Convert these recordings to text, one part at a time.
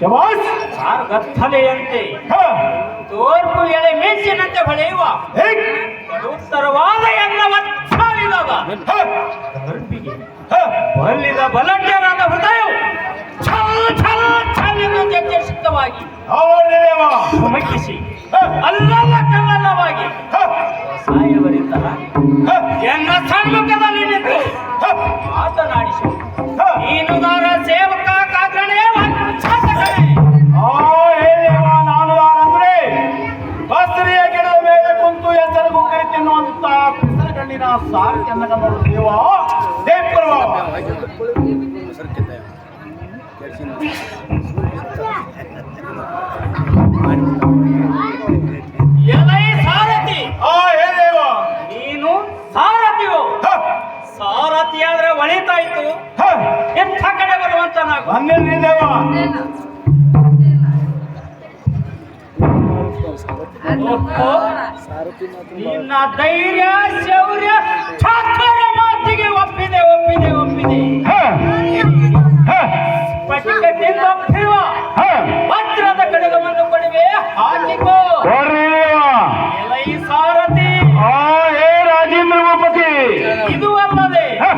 ಶಬಾಸ್ ಸಾರ್ಗತ್ತಲೆಯಂತೆ. ತೋರ್ಪು ಎಳೆ ಮೆಚ್ಚಿನಂತೆ ಹೊಳೆಯುವ. ಉತ್ತರವಾದ ಎಲ್ಲ ಒತ್ತಾಲಿಲ್ಲದ ಹ. ಗರ್ಭಿಗೆ. ಬಲ್ಲಿದ ಬಲಡ್ಡರಾದ ಹೃದಯವು ಛಲ್ ಛಲ್ ಛಲ್ ಎಂದು ಜರ್ಜರಿಸಿತವಾಗಿ ಧಮಕಿಸಿ ಹ. ಅಲ್ಲಲ್ಲ ಕಲ್ಲಲ್ಲವಾಗಿ ಸಾಯವರಿಂದ ಎಲ್ಲ ಸನ್ಮುಖದಲ್ಲಿ ನಿಂತು. ಮಾತನಾಡಿಸಿ ಕಣ್ಣಿನ ಸಾರಿ ಚೆನ್ನಕ ನೋಡು ದೇವ ದೇವಪುರವ ಎಲೈ ನಿನ್ನ ಧೈರ್ಯ ಶೌರ್ಯ ಠಾಕರ ಮಾತಿಗೆ ಒಪ್ಪಿದೆ ಒಪ್ಪಿದೆ ಒಪ್ಪಿದೆ. ಹ. ಹ. ಸ್ಫಟಿಕದಿಂದ ಒಪ್ಪಿವ ಹ. ವಜ್ರದ ಕಡಗವನ್ನು ಕೊಡುವೆ ಹಾಕಿಕೋ. ಎಲೈ ಸಾರಥಿ. ಆ ಹೇ ರಾಜೇಂದ್ರ ಭೂಪತಿ. ಇದು ಅಲ್ಲದೆ ಹ.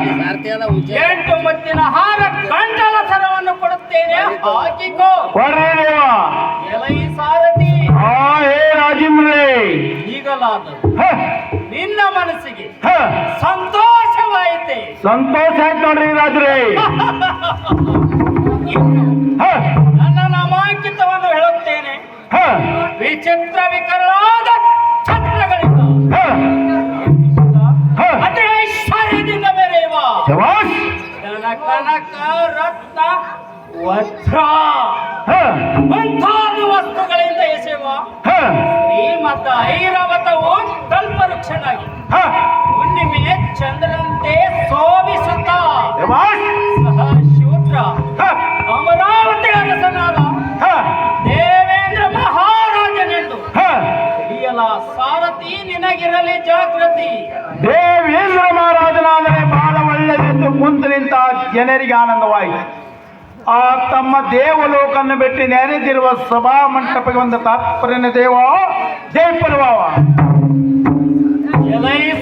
ಎಂಟು ಮತ್ತಿನ ಹಾರ ಕಂಡಲ ಸರವನ್ನು ಕೊಡುತ್ತೇನೆ ಹಾಕಿಕೋ. ಎಲೈ ಸಾರಥಿ. ರಾಜೇಂದ್ರೇ ಈಗಲಾದ ಹ. ನಿನ್ನ ಮನಸ್ಸಿಗೆ ಹ. ಸಂತೋಷವಾಯಿತೆ ಸಂತೋಷ ಆಯ್ತು ನೋಡ್ರಿ ರಾಜ್ರೆ ಹ. ನನ್ನ ನಾಮಾಂಕಿತವನ್ನು ಹೇಳುತ್ತೇನೆ. ವಿಚಿತ್ರ ವಿಕರಾದ ಛತ್ರಗಳಿಂದ. ಅತಿ ಐಶ್ವರ್ಯದಿಂದ ಮೆರೆಯುವ ಕನಕ ರತ್ನ ವಜ್ರ ಹ. ಶ್ರೀಮತ ಐರಾವತವು ಕಲ್ಪವೃಕ್ಷನಾಗಿ. ಹುಣ್ಣಿಮೆ ಚಂದ್ರನಂತೆ ಶೋಭಿಸುತ್ತ ಸಹ ಶೂದ್ರ. ಅಮರಾವತಿ ಅರಸನಾದ. ದೇವೇಂದ್ರ ಮಹಾರಾಜನೆಂದು. ಹಿಡಿಯಲ ಸಾರಥಿ ನಿನಗಿರಲಿ ಜಾಗೃತಿ ದೇವೇಂದ್ರ ಮಹಾರಾಜನಾದರೆ ಬಹಳ ಒಳ್ಳೆಯದೆಂದು ಮುಂದೆ ನಿಂತ ಜನರಿಗೆ ಆನಂದವಾಯಿತು ಆ ತಮ್ಮ ದೇವಲೋಕನ್ನು ಬಿಟ್ಟು ನೆರೆದಿರುವ ಸಭಾ ಮಂಟಪಕ್ಕೆ ಒಂದು ತಾತ್ಪರ್ಯನ ದೇವ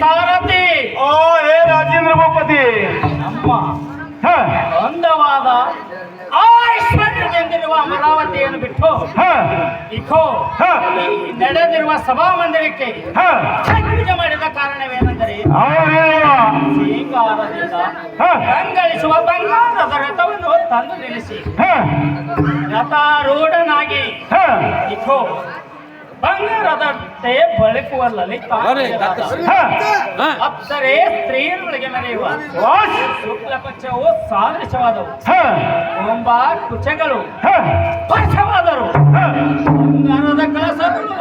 ಸಾರಥಿ ಓ ಹೇ ರಾಜೇಂದ್ರ ಭೂಪತಿ. ಅಂದವಾದ ಐಶ್ವರ್ಯದಿಂದಿರುವ ಅಮರಾವತಿಯನ್ನು ಬಿಟ್ಟು ಹ. ಇಕೋ ನಡೆದಿರುವ ಸಭಾ ಮಂದಿರಕ್ಕೆ. ಛತ್ರಿಜ ಮಾಡಿದ ಕಾರಣವೇನೆಂದರೆ ಹ. ರಂಗಳಿಸುವ ತಂದು ನಿಲ್ಲಿಸಿ. ರಥಾರೂಢನಾಗಿ. Eco ಬಂಗಾರದಂತೆ ಬಳುಕುವ Lalitha. Apsare ಸ್ತ್ರೀಯರೊಳಗೆ ಮೆರೆಯುವ was. ಶುಕ್ಲ ಪಕ್ಷವು ಸಾದೃಶವಾದವು. ಒಂಬ ಕುಚಗಳು. ಸ್ಪರ್ಶವಾದರು ಹ. ಬಂಗಾರದ ಕಳಸಗಳು.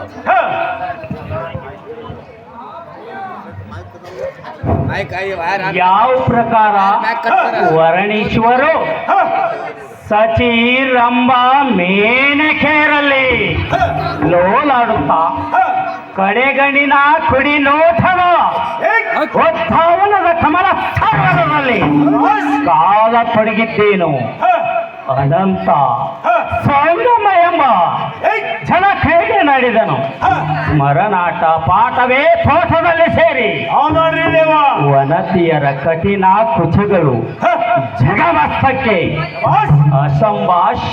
ಯಾವ ಪ್ರಕಾರ ವರ್ಣೀಶ್ವರು ಹ. ಸಚಿ ರಂಭ ಮೇನಖೇರಲ್ಲಿ ಲೋಲಾಡುತ್ತಾ. ಕಡೆಗಣಿನ ಕುಡಿ ನೋಟವ ಹೇ. ಉತ್ಥಾವನದ ಕಮಲ ಸ್ಥಾವರದಲ್ಲಿ ಕಾಲ ತೊಡಗಿದ್ದೇನು. ಅನಂತ. ಸಂಗಮ ಎಂಬ. ಜನ ನಡೆದನು ಹ. ಮರನಾಟ ಪಾಠವೇ ತೋಟದಲ್ಲಿ ಸೇರಿ ವನತಿಯರ ಕಠಿಣ ಕುಚಗಳು. ಜಗಮಸ್ತಕ್ಕೆ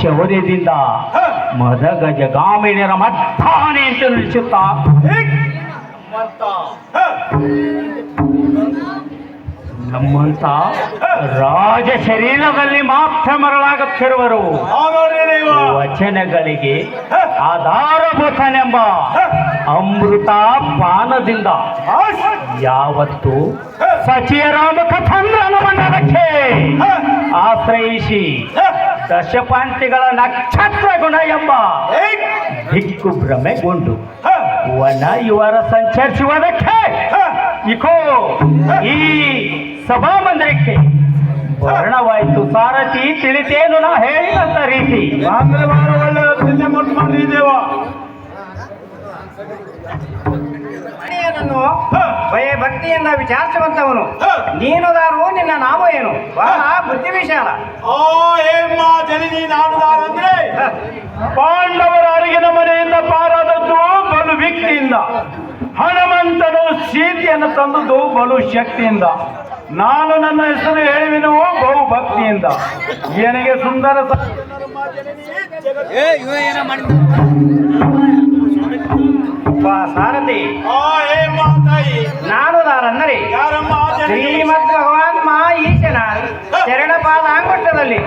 ಶೌರ್ಯದಿಂದ. ಮದಗಜ ಗಾಮಿಣಿಯರ ಮತ್ತಾನೆ ಅಂತ ನಿಲ್ಲಿಸುತ್ತಾ. ನಮ್ಮಂತ ರಾಜ ಶರೀರದಲ್ಲಿ ಮಾತ್ರ ಮರಳಾಗುತ್ತಿರುವರು ವಚನಗಳಿಗೆ ಆಧಾರಭೂತನೆಂಬ ಅಮೃತ ಪಾನದಿಂದ. ಯಾವತ್ತು ಸಚಿಯರಾಮ ಕಥಂದ್ರನ ಮಂಡಲಕ್ಕೆ ಆಶ್ರಯಿಸಿ. ದಶಪಾಂತಿಗಳ ನಕ್ಷತ್ರ ಗುಣ ಎಂಬ. ದಿಕ್ಕು ಭ್ರಮೆಗೊಂಡು. ವನ ಇವರ ಸಂಚರಿಸುವುದಕ್ಕೆ. ಇಕೋ ಈ ಸಭಾ ಮಂದಿರಕ್ಕೆ ವರ್ಣವಾಯಿತು ಸಾರಥಿ ತಿಳಿತೇನು ನಾ ಹೇಳಿದಂತ ರೀತಿ. ಭಯ ಭಕ್ತಿಯನ್ನ ವಿಚಾರಿಸುವಂತವನು. ಹ. ನೀನು ದಾರು ನಿನ್ನ ನಾಮ ಏನು? ಬಹಳ ಬುದ್ಧಿ ವಿಶಾಲ ಓ ಹೇಮ ಜನನಿ ನಾನುದಾರಂದ್ರೆ? ಅಂದ್ರೆ ಪಾಂಡವರ ಅರಿಗಿನ ಮನೆಯಿಂದ ಪಾರಾದದ್ದು ಬಲು ವ್ಯಕ್ತಿಯಿಂದ ಹನುಮಂತನು ಸೀತೆಯನ್ನು ತಂದದ್ದು ಬಲು ಶಕ್ತಿಯಿಂದ. ನಾನು ನನ್ನ ಹೆಸರು ಹೇಳುವೆನು ಬಹು ಭಕ್ತಿಯಿಂದ. ಏನಿಗೆ ಸುಂದರ ಸಾರಥಿ. ನಾನು ನಾರನ್ನರಿ ಶ್ರೀಮದ್ ಭಗವಾನ್ ಮಾ ಈಶನ ಚರಣ ಪಾದಾಂಗುಷ್ಟದಲ್ಲಿ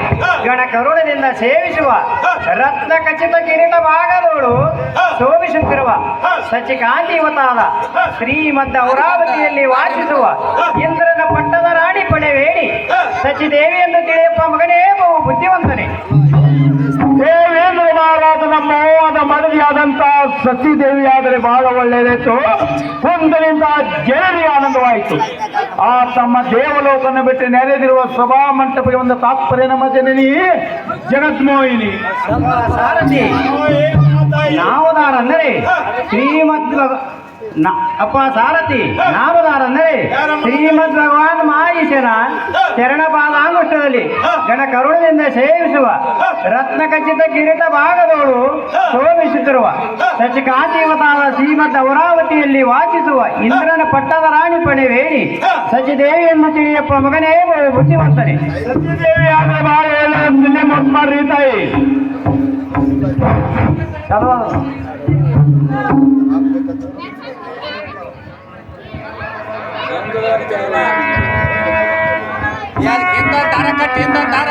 ಗಣ ಕರುಣದಿಂದ ಸೇವಿಸುವ ರತ್ನ ಖಚಿತ ಕಿರೀಟ ಭಾಗದೋಳು ಶೋಭಿಸುತ್ತಿರುವ ಸಚಿಕಾಂತಿವತಾದ ಶ್ರೀಮಂತ ಔರಾವತಿಯಲ್ಲಿ ವಾಸಿಸುವ ಇಂದ್ರನ ಪಟ್ಟದ ರಾಣಿ ಪಡೆವೇಡಿ ಎಂದು ತಿಳಿಯಪ್ಪ ಮಗನೇ ಬಹು ಬುದ್ಧಿವಂತನೇ. ದೇವೇಂದ್ರ ಮಹಾರಾಜನ ಮೋಹದ ಮಡದಿಯಾದಂತ ಸತಿದೇವಿ ಆದರೆ ಬಹಳ ಒಳ್ಳೆಯದಾಯ್ತು ಒಂದರಿಂದ ಜನರಿಗೆ ಆನಂದವಾಯಿತು. ಆ ತಮ್ಮ ದೇವಲೋಕನ ಬಿಟ್ಟು ನೆರೆದಿರುವ ಸಭಾ ಮಂಟಪಕ್ಕೆ ಒಂದು ತಾತ್ಪರ್ಯ ನಮ್ಮ ಜನನಿ ಜಗದ್ಮೋಹಿನಿ. ಸಾರಥಿ ನಾವುದಾರಂದರೆ ಶ್ರೀಮದ್ ಅಪ್ಪ ಸಾರಥಿ ನಾವುದಾರಂದರೆ ಶ್ರೀಮದ್ ಭಗವಾನ್ ಮಾಹಿಷನ ಚರಣ ಪಾದಾಂಗುಷ್ಟದಲ್ಲಿ ಗಣ ಕರುಣದಿಂದ ಸೇವಿಸುವ ರತ್ನ ಖಚಿತ ಕಿರೀಟ ಭಾಗದವಳು ಶೋಭಿಸುತ್ತಿರುವ ಸಚಿಕಾತೀವತಾದ ಶ್ರೀಮದ್ ಅಮರಾವತಿಯಲ್ಲಿ ವಾಸಿಸುವ ಇಂದ್ರನ ಪಟ್ಟದ ರಾಣಿ ಪಡೆವೇಡಿ ಸಚಿದೇವಿಯನ್ನು ತಿಳಿಯಪ್ಪ ಮಗನೇ ಬುದ್ಧಿವಂತನೆ. ಆದರೆ ಬಹಳ ನಿನ್ನೆ ಮುಟ್ಟು ತಾರ ಕಟ್ಟಿ ಕಟ್ಟಿ ದಾರ.